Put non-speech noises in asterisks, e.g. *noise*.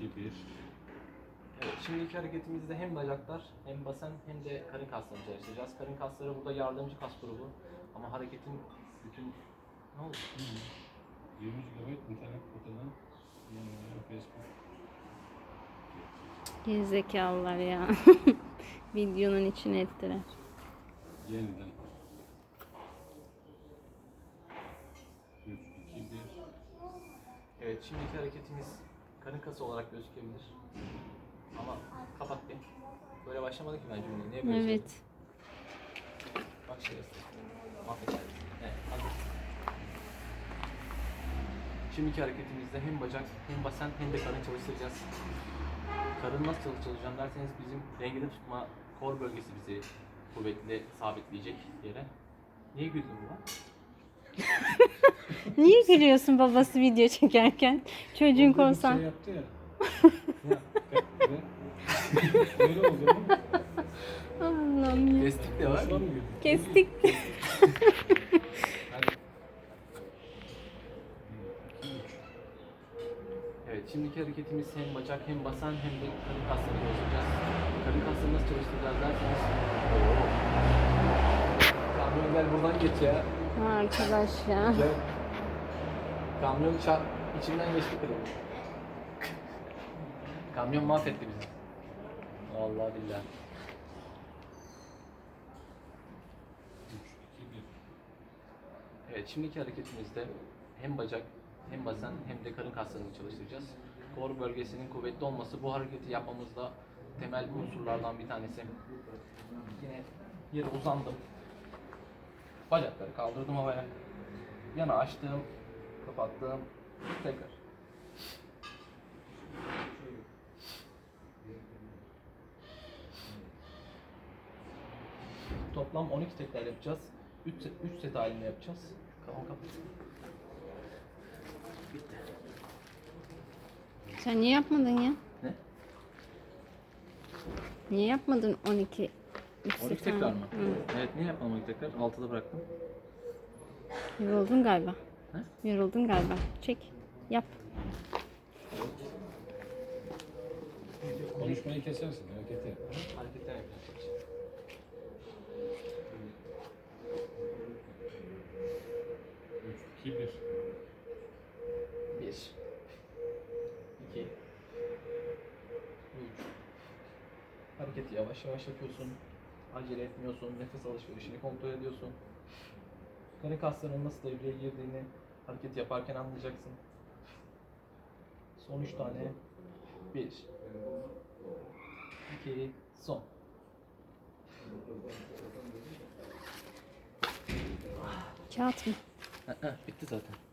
1. Evet, şimdiki hareketimizde hem bacaklar hem basen hem de karın kaslarını çalıştıracağız. Karın kasları burada yardımcı kas grubu ama hareketin bütün ne oldu? 20 GB internet yayınlanan Facebook. Gerizekalılar ya. *laughs* Videonun içine ettiler. Yeniden. 3, 2, 1. Evet, şimdiki hareketimiz karın kası olarak gözükebilir. Ama kapat bir. Böyle başlamadı ki ben cümleyi. Niye böyle söyledim? Evet. Bak şurası. Mahvedeceğiz. Evet, hazır. Şimdiki hareketimizde hem bacak hem basen hem de karın çalıştıracağız. Karın nasıl çalışacağım derseniz bizim dengede tutma kor bölgesi bizi kuvvetli sabitleyecek yere. Niye güldün bu lan? *laughs* Niye gülüyorsun babası video çekerken? Çocuğun Orada bir konsan. Şey yaptı ya. ya ve- Böyle oldu ama. Allah'ım ya. Destek de var. Güldün? Kestik. Evet, şimdiki hareketimiz hem bacak hem basen hem de karın kaslarını çalışacağız. Karın kaslarını nasıl çalıştıracağız derseniz... Kamyon gel buradan geç ya. Ha, Arkadaş ya. Gel. Kamyon çarp içinden geçti kırık. Kamyon mahvetti bizi. Vallahi billahi. 3, 2, 1. Evet, şimdiki hareketimizde hem bacak hem basen hem de karın kaslarını çalıştıracağız. Kor bölgesinin kuvvetli olması bu hareketi yapmamızda temel unsurlardan bir tanesi. Yine yere uzandım. Bacakları kaldırdım havaya. Yana açtım, kapattım. Tekrar. Toplam 12 tekrar yapacağız. 3 set, 3 set halinde yapacağız. Tamam kapat. Bitti. Sen niye yapmadın ya? Ne? Niye yapmadın 12 üç 12 set tekrar mı? Hı. Evet niye yapmam 12 tekrar? 6'da bıraktım. Yoruldun galiba. He? Yoruldun galiba. Çek. Yap. Konuşmayı kesersin, hareketi yap. Hareketler yapacağız. 3, 2, 1. 1 2 3 Hareketi yavaş yavaş yapıyorsun. Acele etmiyorsun. Nefes alışverişini kontrol ediyorsun. Karın kaslarının nasıl devreye girdiğini hareket yaparken anlayacaksın. Son 3 tane. 1 2 son. Kağıt mı? Bitti zaten.